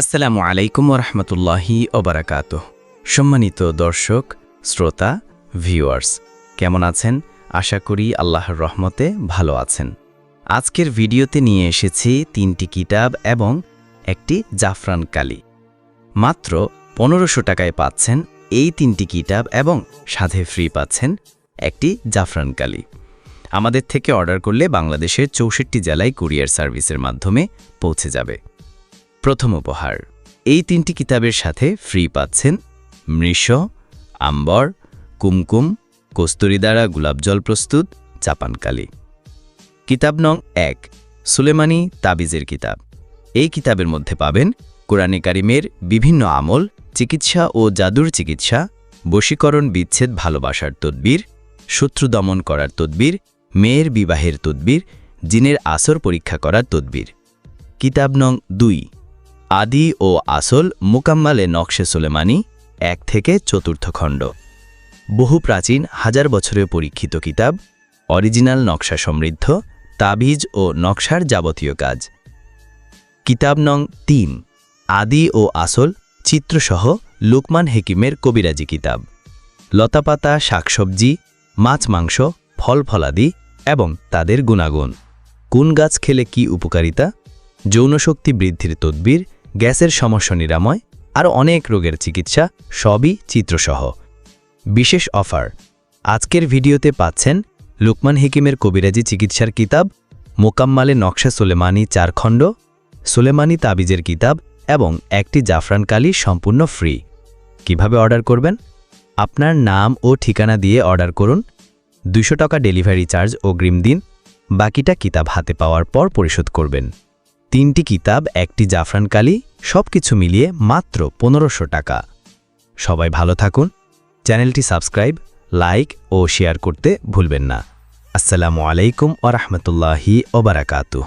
আসসালামু আলাইকুম রহমতুল্লাহি ওবরাকাত সম্মানিত দর্শক, শ্রোতা, ভিউয়ার্স, কেমন আছেন? আশা করি আল্লাহর রহমতে ভালো আছেন। আজকের ভিডিওতে নিয়ে এসেছি তিনটি কিতাব এবং একটি জাফরান কালি। মাত্র পনেরোশো টাকায় পাচ্ছেন এই তিনটি কিতাব এবং সাথে ফ্রি পাচ্ছেন একটি জাফরান কালি। আমাদের থেকে অর্ডার করলে বাংলাদেশের চৌষট্টি জেলায় কুরিয়ার সার্ভিসের মাধ্যমে পৌঁছে যাবে। প্রথম উপহার। এই তিনটি কিতাবের সাথে ফ্রি পাচ্ছেন মৃষ, আম্বর, কুমকুম, কস্তুরি দ্বারা গোলাপজল প্রস্তুত চাপানকালি কিতাব নং এক, সুলেমানি তাবিজের কিতাব। এই কিতাবের মধ্যে পাবেন কোরআনে কারিমের বিভিন্ন আমল, চিকিৎসা ও জাদুর চিকিৎসা, বশীকরণ বিচ্ছেদ ভালোবাসার তদ্বির, শত্রু দমন করার তদ্বির, মেয়ের বিবাহের তদ্বির, জিনের আসর পরীক্ষা করার তদ্বির। কিতাব নং দুই আদি ও আসল মোকাম্মালে নকশে সোলেমানি এক থেকে চতুর্থ খণ্ড। বহু প্রাচীন হাজার বছরের পরীক্ষিত কিতাব, অরিজিনাল নকশা সমৃদ্ধ, তাবিজ ও নকশার যাবতীয় কাজ। কিতাব নং তিন, আদি ও আসল চিত্রসহ লুকমান হেকিমের কবিরাজি কিতাব। লতাপাতা, শাকসবজি, মাছ মাংস, ফল ফলাদি এবং তাদের গুণাগুণ। কোন গাছ খেলে কি উপকারিতা? যৌনশক্তি বৃদ্ধির তদ্বির গ্যাসের সমস্যা নিরাময় আর অনেক রোগের চিকিৎসা, সবই চিত্রসহ। বিশেষ অফার। আজকের ভিডিওতে পাচ্ছেন লুকমান হিকিমের কবিরাজি চিকিৎসার কিতাব, মোকাম্মালে নকশা সোলেমানি চার খণ্ড, সোলেমানি তাবিজের কিতাব এবং একটি জাফরান কালি সম্পূর্ণ ফ্রি। কীভাবে অর্ডার করবেন? আপনার নাম ও ঠিকানা দিয়ে অর্ডার করুন। দুশো টাকা ডেলিভারি চার্জ অগ্রিম দিন, বাকিটা কিতাব হাতে পাওয়ার পর পরিশোধ করবেন। তিনটি কিতাব, একটি জাফরান কালি সব কিছু মিলিয়ে মাত্র পনেরোশো টাকা। সবাই ভালো থাকুন। চ্যানেলটি সাবস্ক্রাইব, লাইক ও শেয়ার করতে ভুলবেন না। আসসালামু আলাইকুম ওরহমতুল্লাহি ওবারাকাতু